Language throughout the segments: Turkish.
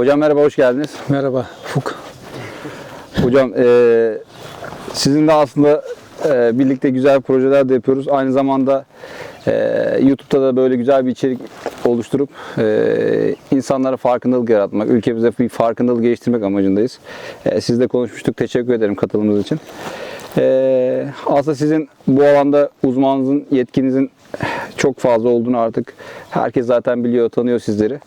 Hocam merhaba, hoş geldiniz. Merhaba Fuk. Hocam eee sizinle aslında eee, birlikte güzel projeler de yapıyoruz. Aynı zamanda eee, YouTube'da da böyle güzel bir içerik oluşturup eee, insanlara farkındalık yaratmak, ülkemize bir farkındalık geliştirmek amacındayız. Eee, sizle konuşmuştuk. Teşekkür ederim katılımınız için. Eee, aslında sizin bu alanda uzmanınızın, yetkinizin çok fazla olduğunu artık herkes zaten biliyor, tanıyor sizleri.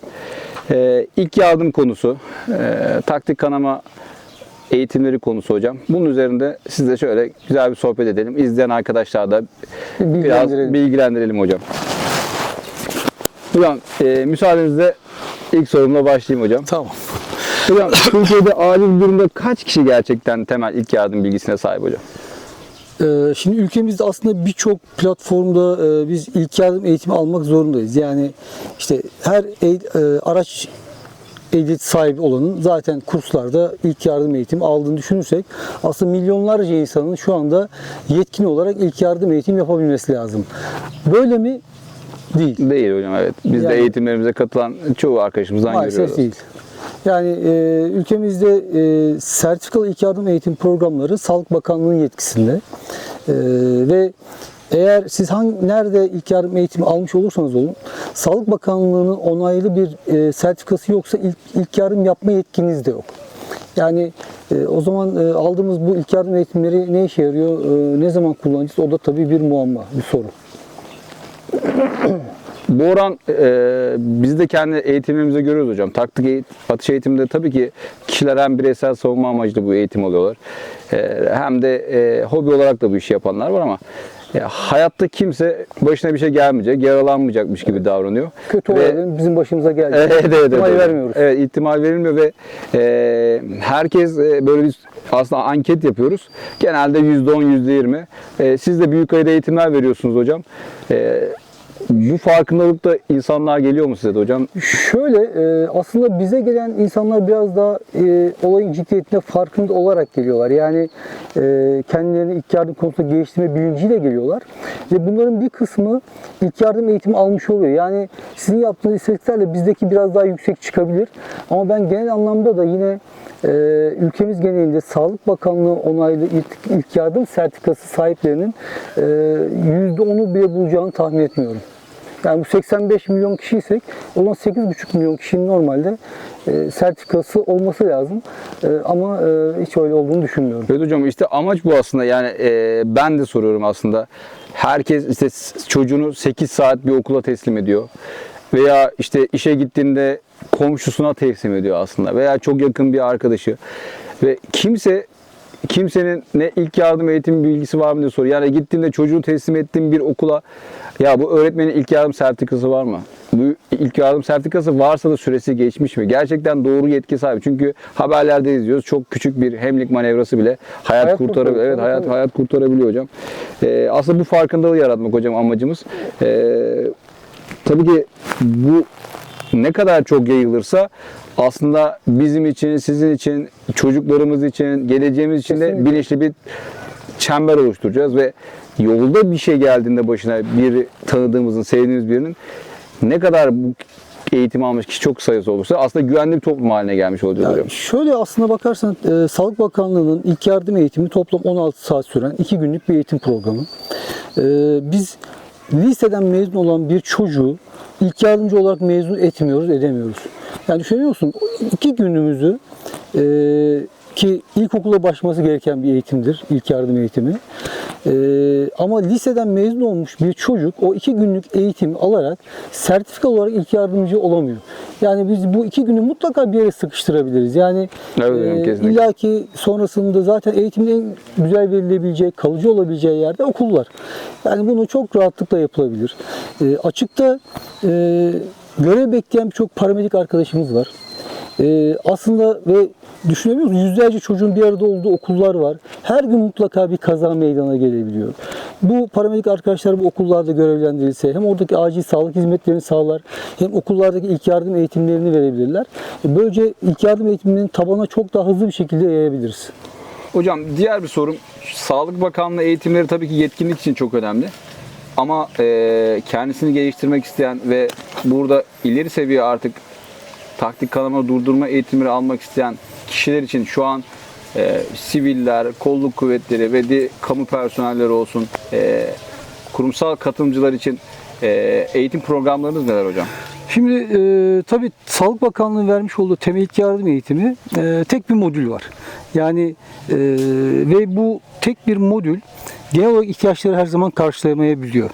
Eee ilk yardım konusu, eee, taktik kanama eğitimleri konusu hocam. Bunun üzerinde sizle şöyle güzel bir sohbet edelim. İzleyen arkadaşlar da biraz Bilgilendirelim. hocam. Hocam eee müsaadenizle ilk sorumla başlayayım hocam. Tamam. Hocam Türkiye'de acil durumda kaç kişi gerçekten temel ilk yardım bilgisine sahip hocam? Ee, şimdi ülkemizde aslında birçok platformda e, biz ilk yardım eğitimi almak zorundayız. Yani işte her eğ- e, araç ehliyet sahibi olanın zaten kurslarda ilk yardım eğitimi aldığını düşünürsek aslında milyonlarca insanın şu anda yetkin olarak ilk yardım eğitimi yapabilmesi lazım. Böyle mi? Değil. Değil hocam evet. Biz de Yani- eğitimlerimize katılan çoğu arkadaşımızdan Maalesef görüyoruz. değil. Yani e, ülkemizde e, sertifikalı ilk yardım eğitim programları Sağlık Bakanlığı'nın yetkisinde. E, ve eğer siz hangi, nerede ilk yardım eğitimi almış olursanız olun, Sağlık Bakanlığı'nın onaylı bir e, sertifikası yoksa ilk, ilk yardım yapma yetkiniz de yok. Yani e, o zaman e, aldığımız bu ilk yardım eğitimleri ne işe yarıyor, e, ne zaman kullanacağız o da tabii bir muamma, bir soru. Bu oran e, biz de kendi eğitimimizde görüyoruz hocam. Taktik eğit- atış eğitiminde tabii ki kişiler hem bireysel savunma amaçlı bu eğitim alıyorlar. E, hem de e, hobi olarak da bu işi yapanlar var ama e, hayatta kimse başına bir şey gelmeyecek, yaralanmayacakmış gibi davranıyor. Kötü Ve- olayların bizim başımıza geldi. Evet, evet, evet, İhtimal evet. vermiyoruz. Evet, ihtimal verilmiyor ve e, herkes e, böyle bir aslında anket yapıyoruz. Genelde %10, %20. E, siz de büyük ayda eğitimler veriyorsunuz hocam. E, bu farkındalıkta insanlar geliyor mu size de hocam? Şöyle e, aslında bize gelen insanlar biraz daha e, olayın ciddiyetine farkında olarak geliyorlar. Yani e, kendilerini ilk yardım konusunda geliştirme bilinciyle geliyorlar. Ve bunların bir kısmı ilk yardım eğitimi almış oluyor. Yani sizin yaptığınız istatistiklerle bizdeki biraz daha yüksek çıkabilir. Ama ben genel anlamda da yine e, ülkemiz genelinde Sağlık Bakanlığı onaylı ilk, ilk yardım sertifikası sahiplerinin e, %10'u bile bulacağını tahmin etmiyorum. Yani bu 85 milyon kişiysek o zaman 8,5 milyon kişinin normalde e, sertifikası olması lazım. E, ama e, hiç öyle olduğunu düşünmüyorum. Evet hocam işte amaç bu aslında yani e, ben de soruyorum aslında. Herkes işte çocuğunu 8 saat bir okula teslim ediyor. Veya işte işe gittiğinde komşusuna teslim ediyor aslında. Veya çok yakın bir arkadaşı. Ve kimse kimsenin ne ilk yardım eğitim bilgisi var mı diye soruyor. Yani gittiğinde çocuğu teslim ettiğim bir okula ya bu öğretmenin ilk yardım sertifikası var mı? Bu ilk yardım sertifikası varsa da süresi geçmiş mi? Gerçekten doğru yetki sahibi. Çünkü haberlerde izliyoruz. Çok küçük bir hemlik manevrası bile hayat, Hayat kurtarabiliyor. Evet, Tabii, hayat hayat kurtarabiliyor hocam. Ee, aslında bu farkındalığı yaratmak hocam amacımız. Ee, tabii ki bu ne kadar çok yayılırsa aslında bizim için, sizin için, çocuklarımız için, geleceğimiz için de Kesinlikle. bilinçli bir çember oluşturacağız ve yolda bir şey geldiğinde başına bir tanıdığımızın, sevdiğimiz birinin ne kadar bu eğitim almış kişi çok sayısı olursa aslında güvenli bir toplum haline gelmiş olacağız hocam. Şöyle aslına bakarsan e, Sağlık Bakanlığı'nın ilk yardım eğitimi toplam 16 saat süren 2 günlük bir eğitim programı. E, biz liseden mezun olan bir çocuğu ilk yardımcı olarak mezun etmiyoruz, edemiyoruz. Yani düşünüyor musun? İki günümüzü e, ki ilkokula başlaması gereken bir eğitimdir, ilk yardım eğitimi. E, ama liseden mezun olmuş bir çocuk o iki günlük eğitimi alarak sertifika olarak ilk yardımcı olamıyor. Yani biz bu iki günü mutlaka bir yere sıkıştırabiliriz. Yani Evet hocam, kesinlikle. illa ki sonrasında zaten eğitimin en güzel verilebileceği, kalıcı olabileceği yerde okullar. Yani bunu çok rahatlıkla yapılabilir. E, açıkta e, görev bekleyen birçok paramedik arkadaşımız var. E, aslında ve düşünebiliyor musunuz? Yüzlerce çocuğun bir arada olduğu okullar var. Her gün mutlaka bir kaza meydana gelebiliyor. Bu paramedik arkadaşlar bu okullarda görevlendirilse hem oradaki acil sağlık hizmetlerini sağlar hem okullardaki ilk yardım eğitimlerini verebilirler. Böylece ilk yardım eğitiminin tabana çok daha hızlı bir şekilde yayabiliriz. Hocam diğer bir sorum. Sağlık Bakanlığı eğitimleri tabii ki yetkinlik için çok önemli. Ama e, kendisini geliştirmek isteyen ve burada ileri seviye artık taktik kanama durdurma eğitimleri almak isteyen kişiler için şu an e, siviller, kolluk kuvvetleri ve de kamu personelleri olsun e, kurumsal katılımcılar için e, eğitim programlarınız neler hocam? Şimdi e, tabii Sağlık Bakanlığı vermiş olduğu temel ilk yardım eğitimi e, tek bir modül var. Yani e, ve bu tek bir modül genel olarak ihtiyaçları her zaman karşılayamayabiliyor.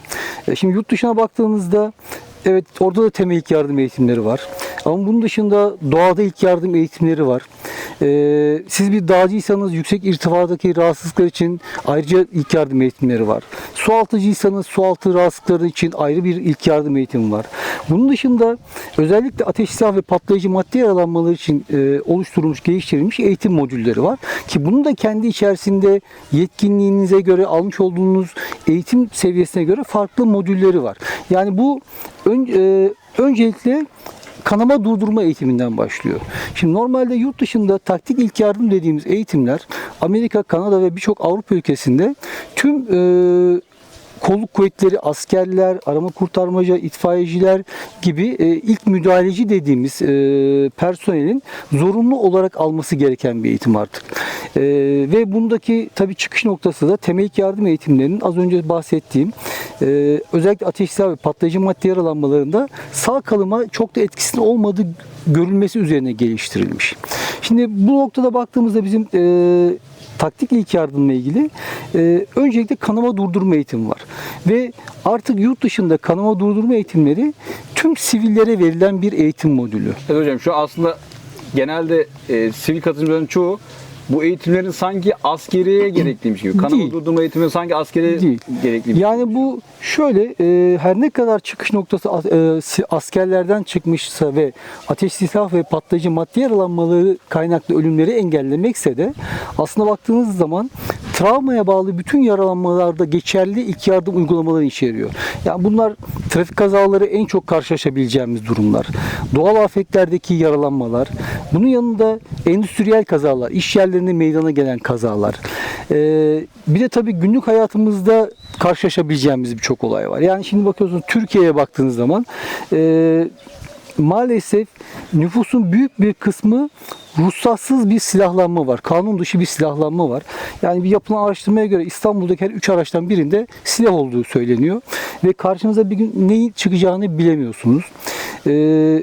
E, şimdi yurt dışına baktığınızda evet orada da temel ilk yardım eğitimleri var. Ama bunun dışında doğada ilk yardım eğitimleri var. E, siz bir dağcıysanız yüksek irtifadaki rahatsızlıklar için ayrıca ilk yardım eğitimleri var. Su altıcıysanız su altı rahatsızlıkları için ayrı bir ilk yardım eğitimi var. Bunun dışında özellikle ateş silah ve patlayıcı madde yaralanmaları için e, oluşturulmuş, geliştirilmiş eğitim modülleri var. Ki bunun da kendi içerisinde yetkinliğinize göre almış olduğunuz eğitim seviyesine göre farklı modülleri var. Yani bu ön, e, öncelikle kanama durdurma eğitiminden başlıyor. Şimdi normalde yurt dışında taktik ilk yardım dediğimiz eğitimler Amerika, Kanada ve birçok Avrupa ülkesinde tüm e, kolluk kuvvetleri, askerler, arama kurtarmaca, itfaiyeciler gibi e, ilk müdahaleci dediğimiz e, personelin zorunlu olarak alması gereken bir eğitim artık. E, ve bundaki tabii çıkış noktası da temel yardım eğitimlerinin az önce bahsettiğim e, özellikle ateş silahı ve patlayıcı madde yaralanmalarında sağ kalıma çok da etkisinin olmadığı görülmesi üzerine geliştirilmiş. Şimdi bu noktada baktığımızda bizim e, taktik ilk yardımla ilgili e, öncelikle kanama durdurma eğitimi var. Ve artık yurt dışında kanama durdurma eğitimleri tüm sivillere verilen bir eğitim modülü. Evet hocam şu aslında genelde e, sivil katılımcıların çoğu bu eğitimlerin sanki askeriye gerekliymiş gibi. Kanama durdurma eğitimi sanki askeriye Değil. gerekliymiş. Yani bu şöyle e, her ne kadar çıkış noktası as- e, askerlerden çıkmışsa ve ateş silah ve patlayıcı madde yaralanmaları kaynaklı ölümleri engellemekse de aslında baktığınız zaman travmaya bağlı bütün yaralanmalarda geçerli ilk yardım uygulamaları içeriyor. Yani bunlar trafik kazaları en çok karşılaşabileceğimiz durumlar. Doğal afetlerdeki yaralanmalar, bunun yanında endüstriyel kazalar, iş yerlerinde meydana gelen kazalar. Ee, bir de tabii günlük hayatımızda karşılaşabileceğimiz birçok olay var. Yani şimdi bakıyorsunuz Türkiye'ye baktığınız zaman e, maalesef nüfusun büyük bir kısmı ruhsatsız bir silahlanma var. Kanun dışı bir silahlanma var. Yani bir yapılan araştırmaya göre İstanbul'daki her 3 araçtan birinde silah olduğu söyleniyor. Ve karşınıza bir gün neyin çıkacağını bilemiyorsunuz. Ee,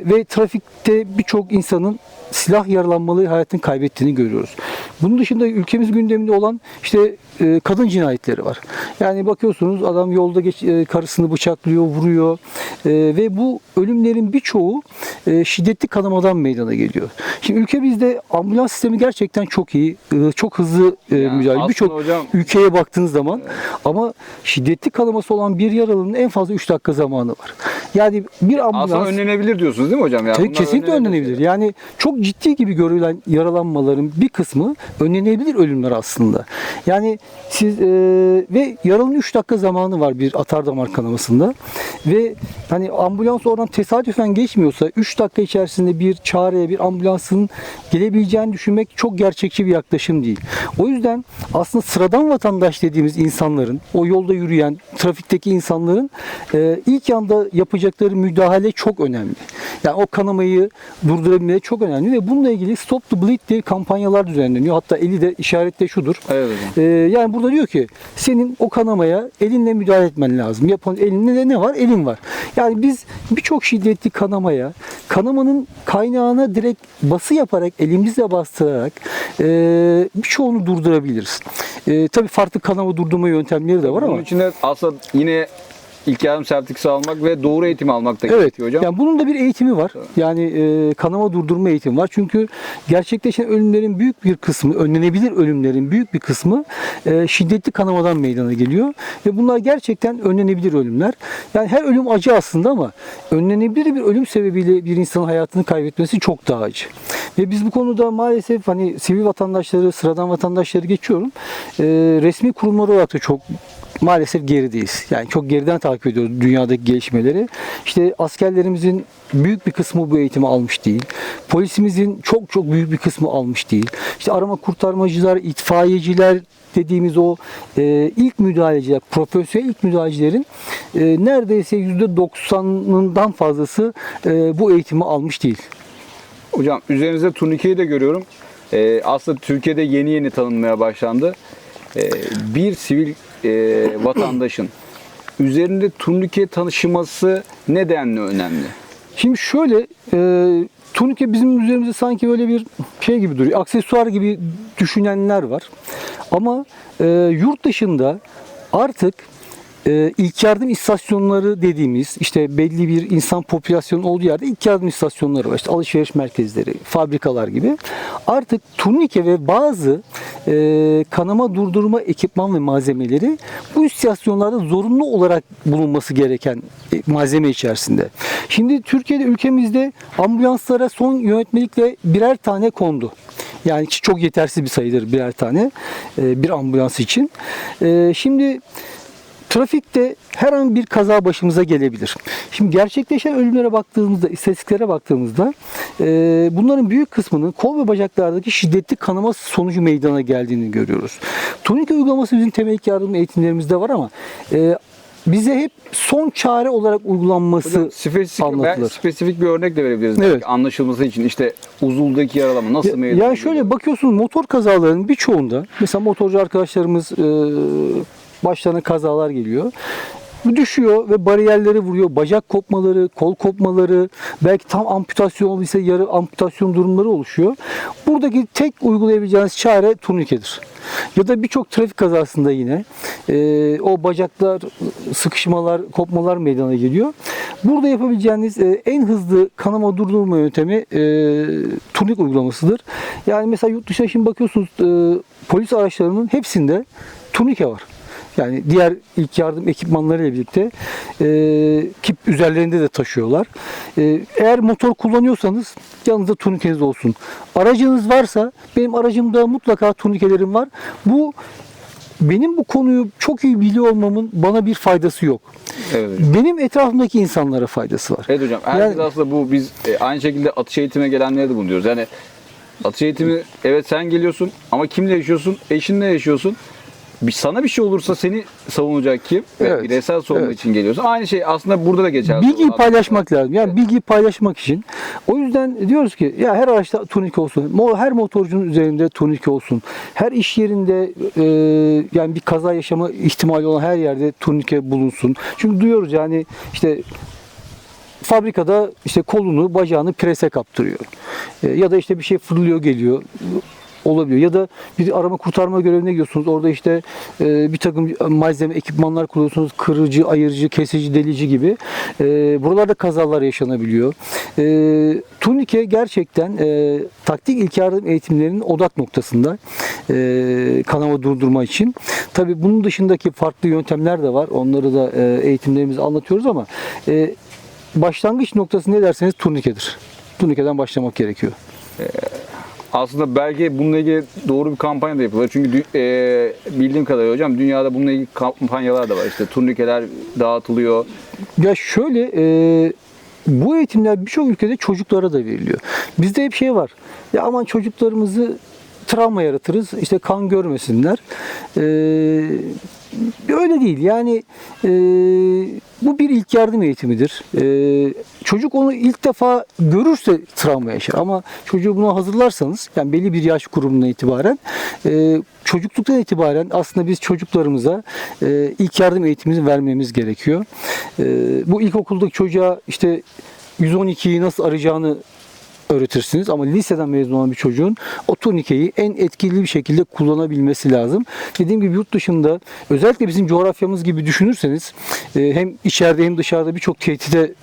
ve trafikte birçok insanın silah yaralanmaları hayatını kaybettiğini görüyoruz. Bunun dışında ülkemiz gündeminde olan işte e, kadın cinayetleri var. Yani bakıyorsunuz adam yolda geç, e, karısını bıçaklıyor, vuruyor E, ve bu ölümlerin birçoğu e, şiddetli kanamadan meydana geliyor. Şimdi ülkemizde ambulans sistemi gerçekten çok iyi, e, çok hızlı e, Yani müdahale. aslında Birçok ülkeye baktığınız zaman ama şiddetli kanaması olan bir yaralının en fazla 3 dakika zamanı var. Yani bir ambulans Aslında önlenebilir diyorsunuz değil mi hocam? Ya kesinlikle önlenebilir. Yani çok ciddi gibi görülen yaralanmaların bir kısmı önlenebilir ölümler aslında. Yani siz e, ve yaralının 3 dakika zamanı var bir atar damar kanamasında ve hani ambulans oradan tesadüfen geçmiyorsa 3 dakika içerisinde bir çareye bir ambulansın gelebileceğini düşünmek çok gerçekçi bir yaklaşım değil. O yüzden aslında sıradan vatandaş dediğimiz insanların o yolda yürüyen trafikteki insanların e, ilk yanda yapacakları müdahale çok önemli. Yani o kanamayı durdurabilmeleri çok önemli ve bununla ilgili Stop the Bleed diye kampanyalar düzenleniyor. Hatta eli de işarette şudur. Evet. Ee, yani burada diyor ki senin o kanamaya elinle müdahale etmen lazım. Yapan elinde de ne var? Elin var. Yani biz birçok şiddetli kanamaya kanamanın kaynağına direkt bası yaparak elimizle bastırarak e, birçoğunu durdurabiliriz. E, tabii farklı kanama durdurma yöntemleri de var ama. Bunun için de aslında yine ilk yardım sertifikası almak ve doğru eğitimi almak da Evet. gerekiyor hocam. Yani bunun da bir eğitimi var. Yani e, kanama durdurma eğitimi var. Çünkü gerçekleşen ölümlerin büyük bir kısmı, önlenebilir ölümlerin büyük bir kısmı e, şiddetli kanamadan meydana geliyor. Ve bunlar gerçekten önlenebilir ölümler. Yani her ölüm acı aslında ama önlenebilir bir ölüm sebebiyle bir insanın hayatını kaybetmesi çok daha acı. Ve biz bu konuda maalesef hani sivil vatandaşları, sıradan vatandaşları geçiyorum. E, resmi kurumlar olarak da çok maalesef gerideyiz. Yani çok geriden takip ediyoruz dünyadaki gelişmeleri. İşte askerlerimizin büyük bir kısmı bu eğitimi almış değil. Polisimizin çok çok büyük bir kısmı almış değil. İşte arama kurtarmacılar, itfaiyeciler dediğimiz o e, ilk müdahaleciler, profesyonel ilk müdahalecilerin e, neredeyse %90'ından fazlası e, bu eğitimi almış değil. Hocam üzerinizde turnikeyi de görüyorum. Ee, aslında Türkiye'de yeni yeni tanınmaya başlandı. Ee, bir sivil e, vatandaşın üzerinde turnike taşıması nedenle önemli? Şimdi şöyle, e, turnike bizim üzerimizde sanki böyle bir şey gibi duruyor, aksesuar gibi düşünenler var. Ama e, yurt dışında artık e, ilk yardım istasyonları dediğimiz işte belli bir insan popülasyonu olduğu yerde ilk yardım istasyonları var. İşte alışveriş merkezleri, fabrikalar gibi. Artık turnike ve bazı e, kanama durdurma ekipman ve malzemeleri bu istasyonlarda zorunlu olarak bulunması gereken e, malzeme içerisinde. Şimdi Türkiye'de ülkemizde ambulanslara son yönetmelikle birer tane kondu. Yani çok yetersiz bir sayıdır birer tane e, bir ambulans için. E, Şimdi Trafikte her an bir kaza başımıza gelebilir. Şimdi gerçekleşen ölümlere baktığımızda, istatistiklere baktığımızda e, bunların büyük kısmının kol ve bacaklardaki şiddetli kanama sonucu meydana geldiğini görüyoruz. Turnike uygulaması bizim temel yardım eğitimlerimizde var ama e, bize hep son çare olarak uygulanması Hocam spesifik, ben anlatılır. spesifik bir örnek de verebiliriz. Evet. Belki anlaşılması için işte uzuldaki yaralama nasıl Ya, meydana yani şöyle bakıyorsunuz motor kazalarının birçoğunda mesela motorcu arkadaşlarımız e, başlarına kazalar geliyor. Düşüyor ve bariyerleri vuruyor. Bacak kopmaları, kol kopmaları, belki tam amputasyon olduysa yarı amputasyon durumları oluşuyor. Buradaki tek uygulayabileceğiniz çare turnikedir. Ya da birçok trafik kazasında yine e, o bacaklar sıkışmalar, kopmalar meydana geliyor. Burada yapabileceğiniz e, en hızlı kanama durdurma yöntemi e, turnik uygulamasıdır. Yani mesela yurt dışına şimdi bakıyorsunuz e, polis araçlarının hepsinde turnike var. Yani diğer ilk yardım ekipmanlarıyla birlikte e, ki üzerlerinde de taşıyorlar. E, eğer motor kullanıyorsanız yanınızda turnikeniz olsun. Aracınız varsa benim aracımda mutlaka turnikelerim var. Bu benim bu konuyu çok iyi biliyor olmamın bana bir faydası yok. Evet hocam. Benim etrafımdaki insanlara faydası var. Evet hocam. Herkes Yani- aslında bu biz e, aynı şekilde atış eğitime gelenlere de bunu diyoruz. Yani atış eğitimi evet sen geliyorsun ama kimle yaşıyorsun? Eşinle yaşıyorsun. Bir, sana bir şey olursa seni savunacak kim? Ve Evet, bireysel savunma evet. için geliyorsun. Aynı şey aslında burada da geçerli. Bilgiyi paylaşmak lazım. Yani bilgiyi paylaşmak için. O yüzden diyoruz ki ya her araçta turnike olsun. Mo- Her motorcunun üzerinde turnike olsun. Her iş yerinde e, yani bir kaza yaşama ihtimali olan her yerde turnike bulunsun. Çünkü duyuyoruz yani işte fabrikada işte kolunu, bacağını prese kaptırıyor. E, ya da işte bir şey fırlıyor geliyor olabiliyor. Ya da bir arama kurtarma görevine gidiyorsunuz. Orada işte e, bir takım malzeme, ekipmanlar kullanıyorsunuz. Kırıcı, ayırıcı, kesici, delici gibi. E, buralarda kazalar yaşanabiliyor. E, turnike gerçekten e, taktik ilk yardım eğitimlerinin odak noktasında e, kanama durdurma için. Tabii bunun dışındaki farklı yöntemler de var. Onları da e, eğitimlerimizde anlatıyoruz ama e, başlangıç noktası ne derseniz turnikedir. Turnikeden başlamak gerekiyor. Aslında belki bununla ilgili doğru bir kampanya da yapılır. Çünkü e, bildiğim kadarıyla hocam dünyada bununla ilgili kampanyalar da var. İşte turnikeler dağıtılıyor. Ya şöyle e, bu eğitimler birçok ülkede çocuklara da veriliyor. Bizde hep şey var. Ya aman çocuklarımızı travma yaratırız. işte kan görmesinler. E, öyle değil. Yani e, bu bir ilk yardım eğitimidir. E, çocuk onu ilk defa görürse travma yaşar. Ama çocuğu buna hazırlarsanız yani belli bir yaş grubundan itibaren e, çocukluktan itibaren aslında biz çocuklarımıza e, ilk yardım eğitimini vermemiz gerekiyor. E, bu ilkokuldaki çocuğa işte 112'yi nasıl arayacağını öğretirsiniz ama liseden mezun olan bir çocuğun o turnikeyi en etkili bir şekilde kullanabilmesi lazım. Dediğim gibi yurt dışında özellikle bizim coğrafyamız gibi düşünürseniz e, hem içeride hem dışarıda birçok tehdide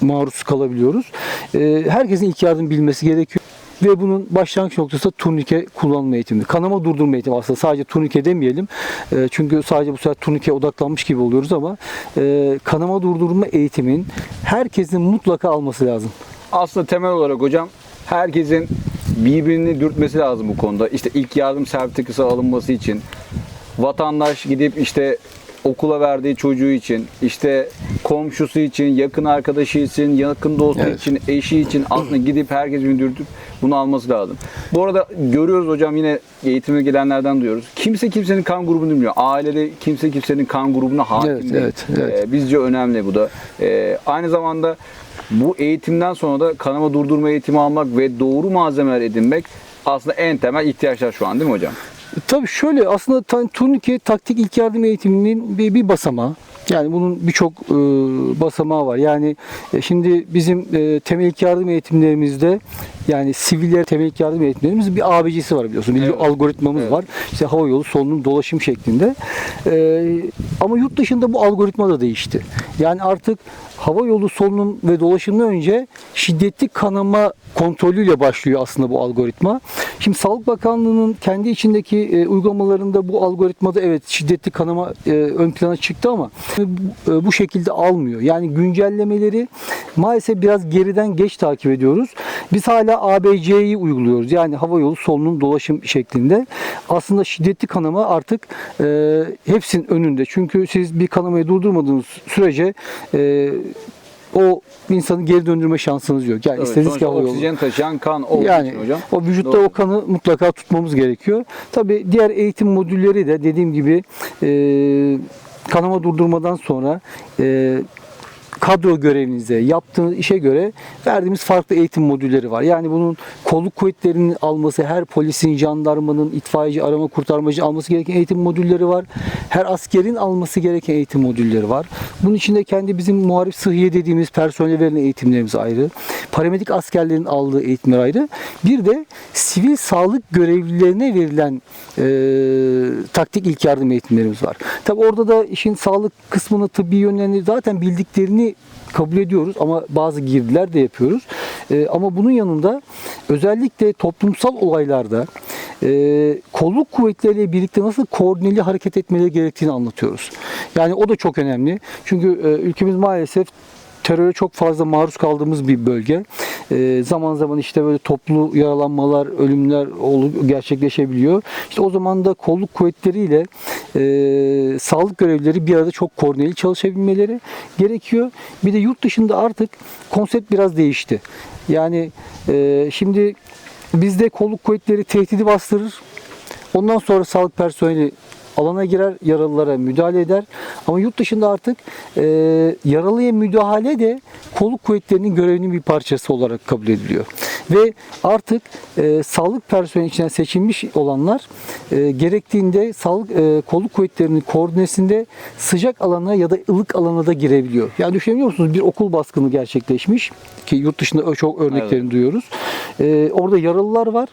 maruz kalabiliyoruz. E, herkesin ilk yardım bilmesi gerekiyor. Ve bunun başlangıç noktası da turnike kullanma eğitimi. Kanama durdurma eğitimi aslında sadece turnike demeyelim. E, çünkü sadece bu sefer turnike odaklanmış gibi oluyoruz ama e, kanama durdurma eğitimin herkesin mutlaka alması lazım. Aslında temel olarak hocam herkesin birbirini dürtmesi lazım bu konuda. İşte ilk yardım sertifikası alınması için vatandaş gidip işte okula verdiği çocuğu için, işte komşusu için, yakın arkadaşı için, yakın dostu Evet. için, eşi için aslında gidip herkes dürtüp bunu alması lazım. Bu arada görüyoruz hocam yine eğitime gelenlerden duyuyoruz. Kimse kimsenin kan grubunu bilmiyor. Ailede kimse kimsenin kan grubuna hakim Evet, değil. evet, evet. Ee, bizce önemli bu da. Ee, aynı zamanda bu eğitimden sonra da kanama durdurma eğitimi almak ve doğru malzemeler edinmek aslında en temel ihtiyaçlar şu an değil mi hocam? Tabii şöyle aslında turnike taktik ilk yardım eğitiminin bir, bir basamağı. Yani bunun birçok e, basamağı var. Yani e, şimdi bizim e, temel ilk yardım eğitimlerimizde yani siviller temel ilk yardım eğitimlerimiz bir ABC'si var biliyorsun. Bir Evet. algoritmamız Evet. var. İşte hava yolu solunum dolaşım şeklinde. E, ama yurt dışında bu algoritma da değişti. Yani artık hava yolu solunum ve dolaşımdan önce şiddetli kanama kontrolüyle başlıyor aslında bu algoritma. Şimdi Sağlık Bakanlığı'nın kendi içindeki e, uygulamalarında bu algoritmada evet şiddetli kanama e, ön plana çıktı ama e, bu şekilde almıyor. Yani güncellemeleri maalesef biraz geriden geç takip ediyoruz. Biz hala ABC'yi uyguluyoruz. Yani hava yolu solunum dolaşım şeklinde. Aslında şiddetli kanama artık e, hepsinin önünde. Çünkü siz bir kanamayı durdurmadığınız sürece o insanı geri döndürme şansınız yok. Yani Evet, istediğiniz ki sonuçta hava yolu. oksijen taşıyan kan olduğu Yani için hocam. o vücutta Doğru. o kanı mutlaka tutmamız gerekiyor. Tabii diğer eğitim modülleri de dediğim gibi e, kanama durdurmadan sonra e, kadro görevinize, yaptığınız işe göre verdiğimiz farklı eğitim modülleri var. Yani bunun kolluk kuvvetlerinin alması, her polisin, jandarmanın, itfaiyeci, arama kurtarmacı alması gereken eğitim modülleri var. Her askerin alması gereken eğitim modülleri var. Bunun içinde kendi bizim muharip sıhhiye dediğimiz personel verilen eğitimlerimiz ayrı. Paramedik askerlerin aldığı eğitimler ayrı. Bir de sivil sağlık görevlilerine verilen e, taktik ilk yardım eğitimlerimiz var. Tabi orada da işin sağlık kısmını, tıbbi yönlerini zaten bildiklerini kabul ediyoruz ama bazı girdiler de yapıyoruz. E, ama bunun yanında özellikle toplumsal olaylarda e, kolluk kuvvetleriyle birlikte nasıl koordineli hareket etmeleri gerektiğini anlatıyoruz. Yani o da çok önemli. Çünkü e, ülkemiz maalesef teröre çok fazla maruz kaldığımız bir bölge. Ee, zaman zaman işte böyle toplu yaralanmalar, ölümler gerçekleşebiliyor. İşte o zaman da kolluk kuvvetleriyle e, sağlık görevlileri bir arada çok koordineli çalışabilmeleri gerekiyor. Bir de yurt dışında artık konsept biraz değişti. Yani e, şimdi bizde kolluk kuvvetleri tehdidi bastırır. Ondan sonra sağlık personeli alana girer, yaralılara müdahale eder. Ama yurt dışında artık e, yaralıya müdahale de kolluk kuvvetlerinin görevinin bir parçası olarak kabul ediliyor. Ve artık e, sağlık personeli içinden seçilmiş olanlar e, gerektiğinde sağlık e, kolluk kuvvetlerinin koordinesinde sıcak alana ya da ılık alana da girebiliyor. Yani düşünebiliyor musunuz? Bir okul baskını gerçekleşmiş ki yurt dışında çok örneklerini duyuyoruz. E, orada yaralılar var.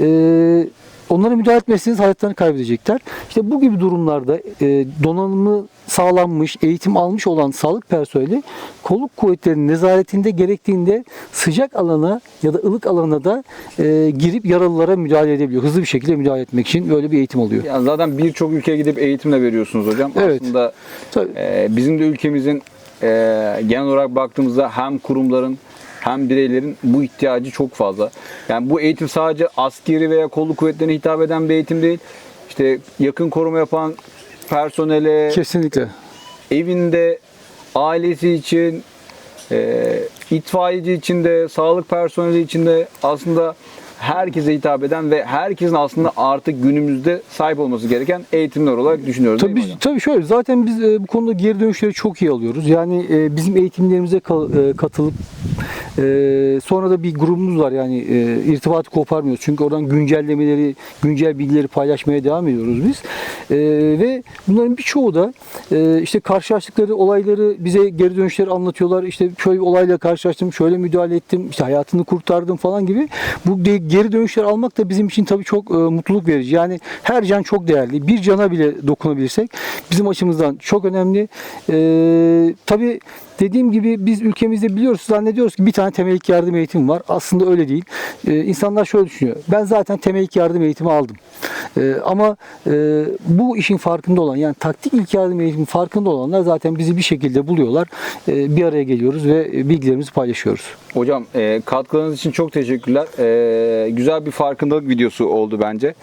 E, Onlara müdahale etmezseniz hayatlarını kaybedecekler. İşte bu gibi durumlarda e, donanımı sağlanmış, eğitim almış olan sağlık personeli kolluk kuvvetlerinin nezaretinde gerektiğinde sıcak alana ya da ılık alana da e, girip yaralılara müdahale edebiliyor. Hızlı bir şekilde müdahale etmek için böyle bir eğitim alıyor. Yani zaten birçok ülkeye gidip eğitim de veriyorsunuz hocam. Evet. Aslında Tabii. e, bizim de ülkemizin e, genel olarak baktığımızda hem kurumların hem bireylerin bu ihtiyacı çok fazla. Yani bu eğitim sadece askeri veya kolluk kuvvetlerine hitap eden bir eğitim değil. İşte yakın koruma yapan personele, Kesinlikle. evinde ailesi için, e, itfaiyeci için de, sağlık personeli için de aslında herkese hitap eden ve herkesin aslında artık günümüzde sahip olması gereken eğitimler olarak düşünüyoruz değil mi Tabii, hocam? tabii şöyle zaten biz e, bu konuda geri dönüşleri çok iyi alıyoruz. Yani e, bizim eğitimlerimize e, katılıp sonra da bir grubumuz var yani irtibatı koparmıyoruz. Çünkü oradan güncellemeleri, güncel bilgileri paylaşmaya devam ediyoruz biz. Ve bunların birçoğu da işte karşılaştıkları olayları bize geri dönüşleri anlatıyorlar. İşte şöyle bir olayla karşılaştım, şöyle müdahale ettim, işte hayatını kurtardım falan gibi. Bu geri dönüşleri almak da bizim için tabii çok e, mutluluk verici. Yani her can çok değerli. Bir cana bile dokunabilirsek bizim açımızdan çok önemli. E, tabii dediğim gibi biz ülkemizde biliyoruz, zannediyoruz ki bir tane temel ilk yardım eğitimi var. Aslında öyle değil. E, insanlar şöyle düşünüyor. Ben zaten temel ilk yardım eğitimi aldım. E, ama e, bu işin farkında olan yani taktik ilk yardım eğitimi farkında olanlar zaten bizi bir şekilde buluyorlar. E, bir araya geliyoruz ve e, bilgilerimizi paylaşıyoruz. Hocam e, katkılarınız için çok teşekkürler. E, güzel bir farkındalık videosu oldu bence.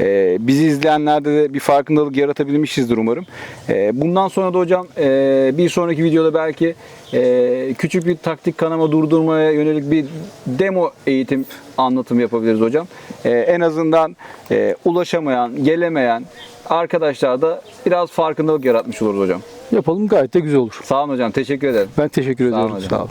E, bizi izleyenlerde de bir farkındalık yaratabilmişizdir umarım. E, bundan sonra da hocam e, bir sonraki videoda belki e, küçük bir taktik kanama durdurmaya yönelik bir demo eğitim anlatımı yapabiliriz hocam. E, en azından e, ulaşamayan, gelemeyen arkadaşlar da biraz farkındalık yaratmış oluruz hocam. Yapalım gayet de güzel olur. Sağ olun hocam. Teşekkür ederim. Ben teşekkür Sağ olun ediyorum. hocam. Sağ olun.